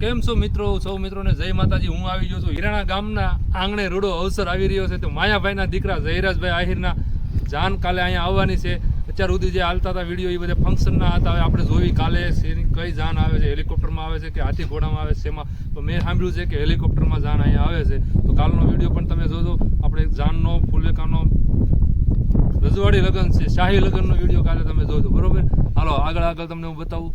કેમ છો મિત્રો? સૌ મિત્રોને જય માતાજી. હું આવી ગયો છું હિરાણા ગામના આંગણે રૂડો અવસર આવી રહ્યો છે. તો માયાભાઈના દીકરા જયરાજભાઈ આહિરના જાન કાલે અહીંયા આવવાની છે. અત્યાર સુધી જે હાલતા હતા વીડિયો, એ બધા ફંક્શનના હતા. હવે આપણે જોઈ કાલે કઈ જાન આવે છે, હેલિકોપ્ટરમાં આવે છે કે હાથી ઘોડામાં આવે છે એમાં તો મેં સાંભળ્યું છે કે હેલિકોપ્ટરમાં જાન અહીંયા આવે છે. તો કાલનો વીડિયો પણ તમે જોજો. આપણે જાનનો, ફુલેકાનો, રજવાડી લગ્ન છે. શાહી લગ્નનો વીડિયો કાલે તમે જોજો. બરોબર? હાલો, આગળ આગળ તમને હું બતાવું.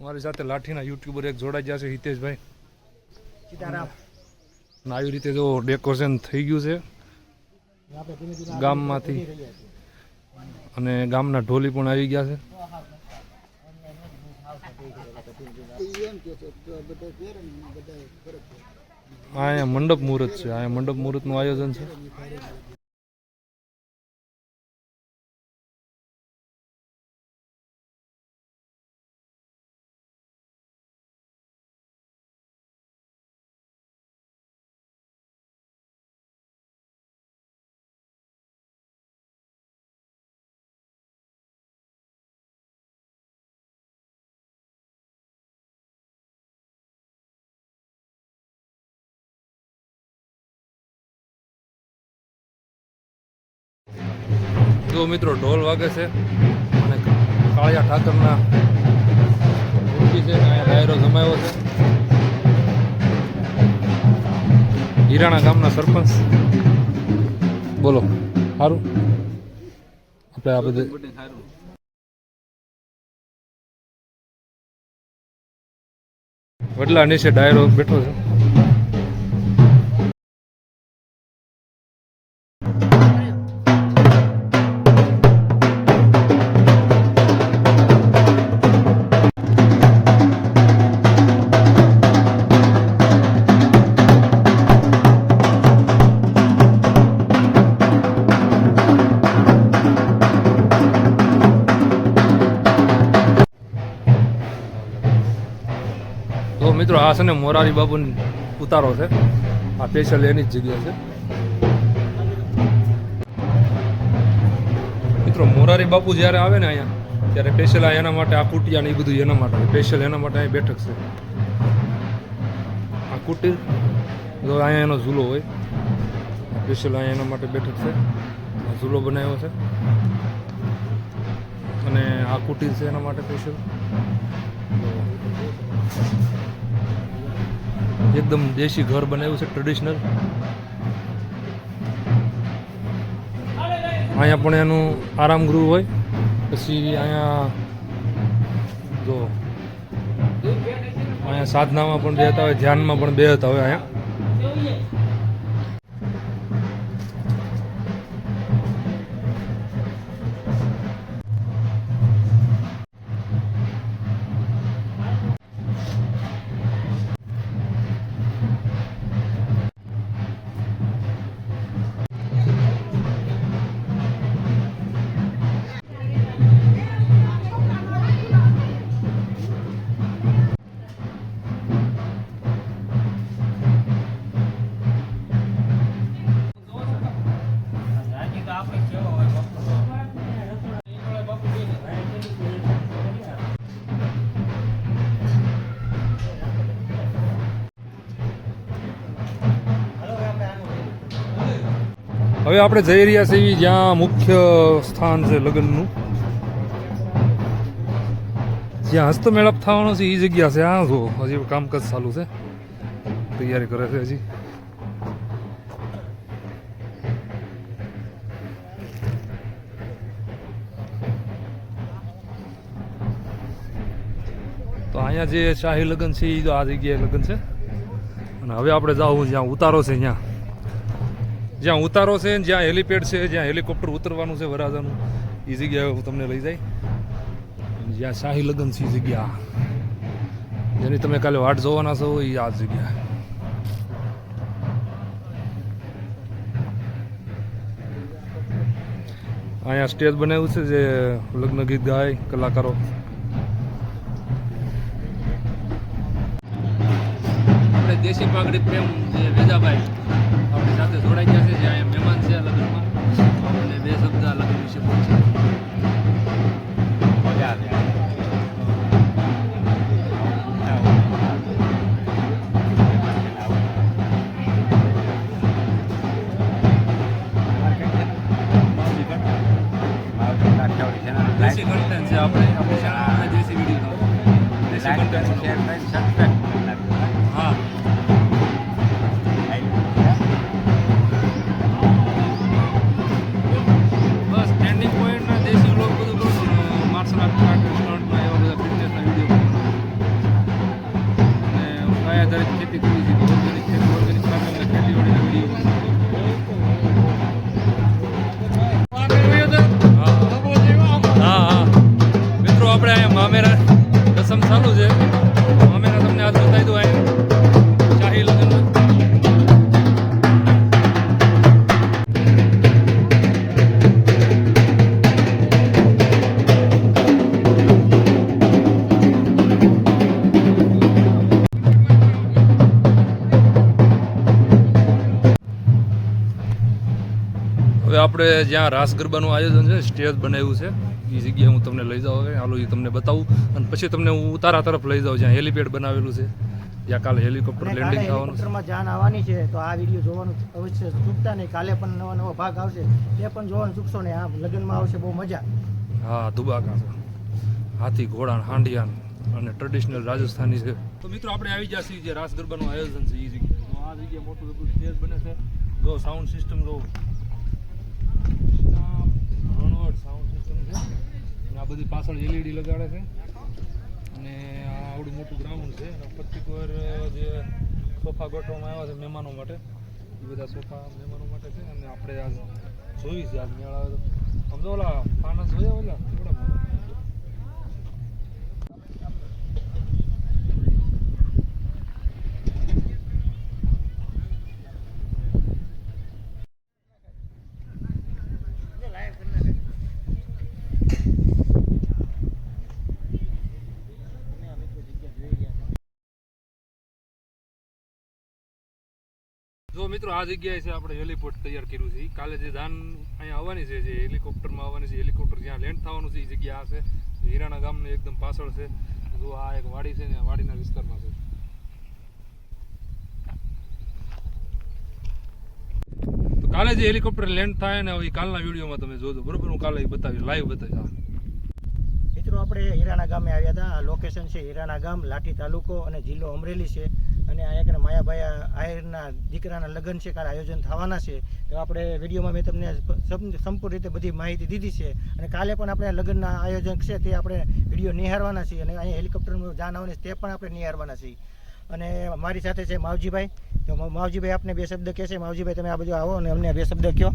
અમારી સાથે લાઠીના યુટ્યુબર એક જોડાઈ ગયા છે હિતેશભાઈ. સીતારામ. આવી રીતે જો ડેકોરેશન થઈ ગયું છે ગામમાંથી. અને ગામના ઢોલી પણ આવી ગયા છે. અહીંયા મંડપ મુહૂર્ત છે અહીંયા મંડપ મુહૂર્તનું આયોજન છે. જો મિત્રો, ઢોલ વાગે છે અને કાળિયા ઠાકરના મૂર્તિ છે ડાયરો જમાયો છે. હિરાણા ગામના સરપંચ. બોલો સારું આપણે આ બધે વડલા નીચે ડાયરો બેઠો છે. મિત્રો, આ છે ને મોરારી બાબુની ઉતારો છે. આ સ્પેશિયલ એની જ જગ્યા છે. મિત્રો, મોરારી બાપુ જ્યારે આવે ને અહીંયા, ત્યારે સ્પેશિયલ એના માટે આ કુટિયા ને એ બધું એના માટે સ્પેશિયલ એના માટે અહીં બેઠક છે. આ કુટીર, જો અહીંયા એનો ઝૂલો હોય સ્પેશિયલ અહીંયા એના માટે બેઠક છે. આ ઝૂલો બનાવ્યો છે. અને આ કુટીર છે એના માટે સ્પેશિયલ એકદમ દેશી ઘર બનાવ્યું છે ટ્રેડિશનલ અહીંયા પણ એનું આરામ ગૃહ હોય. પછી અહીંયા જો, અહીંયા સાધનામાં પણ બેહતા હોય, ધ્યાનમાં પણ બેહતા હોય અહીંયા. હવે આપણે જઈ રહ્યા છીએ જ્યાં મુખ્ય સ્થાન છે લગ્નનું. જ્યાં હસ્તમેળાપ થવાનો છે એ જગ્યા છે. આ જો, હજી કામકાજ ચાલુ છે. તૈયારી કરે છે હજી. તો અહીંયા જે શાહી લગ્ન છે એ આ જગ્યાએ લગ્ન છે. અને હવે આપણે જવું, જ્યાં ઉતારો છે, ત્યાં. જ્યાં ઉતારો છે જ્યાં હેલિપેડ છે, જ્યાં હેલિકોપ્ટર ઉતરવાનું છે વરાજાનું એ જગ્યાએ હું તમને લઈ જાય. જ્યાં શાહી લગ્ન છે જગ્યા. જેની તમે કાલે વાટ જોવાના છો એ આ જગ્યા. અહીંયા સ્ટેજ બનાવ્યું છે જે લગ્ન ગીત ગાય, કલાકારો. દેશી પાઘડી પ્રેમ જે વેજાભાઈ. આપણી સાથે જોડાઈ ગયા છે જે અહીંયા મહેમાન છે લગ્નમાં. અને બે શબ્દ લગ્ન વિશે બોલશે આપણે જ્યાં રાસ ગરબાનું આયોજન છે સ્ટેજ બનાવ્યું છે. એ જગ્યાએ હું તમને લઈ જાઉં હવે. હાલો એ તમને બતાવું. અને પછી તમને હું ઉતારા તરફ લઈ જાઉં જ્યાં હેલિપેડ બનાવેલું છે. જ્યાં કાલે હેલિકોપ્ટર લેન્ડિંગ થવાનું જાન આવવાની છે તો આ વીડિયો જોવાનું અવશ્ય ચૂકતા નહીં. કાલે પણ નવો નવો ભાગ આવશે. એ પણ જોવાનું ચૂકશો ને. આ લગ્નમાં આવશે બહુ મજા. હા દુબાકા. છે હાથી ઘોડા હાંડિયાન અને ટ્રેડિશનલ રાજસ્થાની છે. તો મિત્રો આપણે આવી છીએ જે રાસ ગરબાનું આયોજન છે એ જગ્યાએ. તો આ જગ્યાએ મોટું બધું સ્ટેજ બને છે. જો સાઉન્ડ સિસ્ટમ જો સાઉન્ડ સિસ્ટમ છે. અને આ બધી પાછળ એલઈડી લગાડે છે. અને આ આવડું મોટું ગ્રાઉન્ડ છે. અને પર્ટિક્યુલર જે સોફા ગોઠવવામાં આવ્યા છે મહેમાનો માટે, એ બધા સોફા મહેમાનો માટે છે. અને આપણે આજ જોઈશ આજ મેળા. આવે તો સમજો ઓલા ફાનસ જોયા ઓલા કેવડા મોટા જો મિત્રો, આ જગ્યાએ છે આપણે હેલિપોર્ટ તૈયાર કર્યું છે. કાલે જે ધાન અહીંયા આવવાની છે, જે હેલિકોપ્ટરમાં આવવાની છે, હેલિકોપ્ટર જ્યાં લેન્ડ થવાનું છે, એ જગ્યા આ છે. હીરાણા એકદમ પાછળ છે. જો આ એક વાડી છે ને વાડીના વિસ્તારમાં છે. કાલે જે હેલિકોપ્ટર લેન્ડ થાય ને એ કાલના વિડીયોમાં તમે જોજો. બરોબર? હું કાલે બતાવી લાઈવ બતાવી મિત્રો, આપણે હીરાણા ગામે આવ્યા હતા. લોકેશન છે હીરાણા ગામ, લાઠી તાલુકો અને જિલ્લો અમરેલી છે. અને આ એક માયાભાઈ આહિરના દીકરાના લગ્ન છે, કાલે આયોજન થવાના છે. તો આપણે વિડીયોમાં મેં તમને સંપૂર્ણ રીતે બધી માહિતી દીધી છે. અને કાલે પણ આપણે લગ્નના આયોજન છે તે આપણે વીડિયો નિહાળવાના છીએ અને અહીંયા હેલિકોપ્ટરનું જાન આવવાની તે પણ આપણે નિહાળવાના છીએ. અને મારી સાથે છે માવજીભાઈ. તો માવજીભાઈ આપને બે શબ્દ કહેશે માવજીભાઈ, તમે આ બધું આવો અને અમને બે શબ્દ કહો.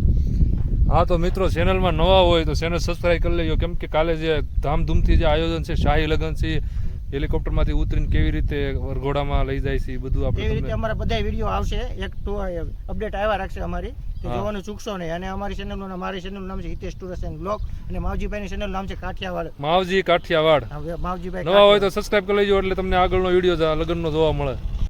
હા, તો મિત્રો ચેનલમાં નવા હોય તો ચેનલ સબસ્ક્રાઇબ કરી લેજો. કેમ કે કાલે જે ધામધૂમથી જે આયોજન છે, શાહી લગ્ન છે હેલિકોપ્ટરમાંથી ઉતરીને કેવી રીતે વરઘોડામાં લઈ જાય છે એ બધું એવી આપણે રીતે અમારા બધા વીડિયો આવશે. એક ટુ અપડેટ આવ્યા રાખશે અમારી. તો જોવાનું ચૂકશો નહીં. અને અમારી ચેનલનું નામ મારી ચેનલનું નામ છે હિતેશ ટુરસ એન્ડ બ્લોગ અને માવજીભાઈની ચેનલનું નામ છે કાઠિયાવાડ. માવજી કાઠિયાવાડ. માવજીભાઈ નવા હોય તો સબસ્ક્રાઇબ કરી લેજો એટલે તમને આગળનો વીડિયો લગ્નનો જોવા મળે.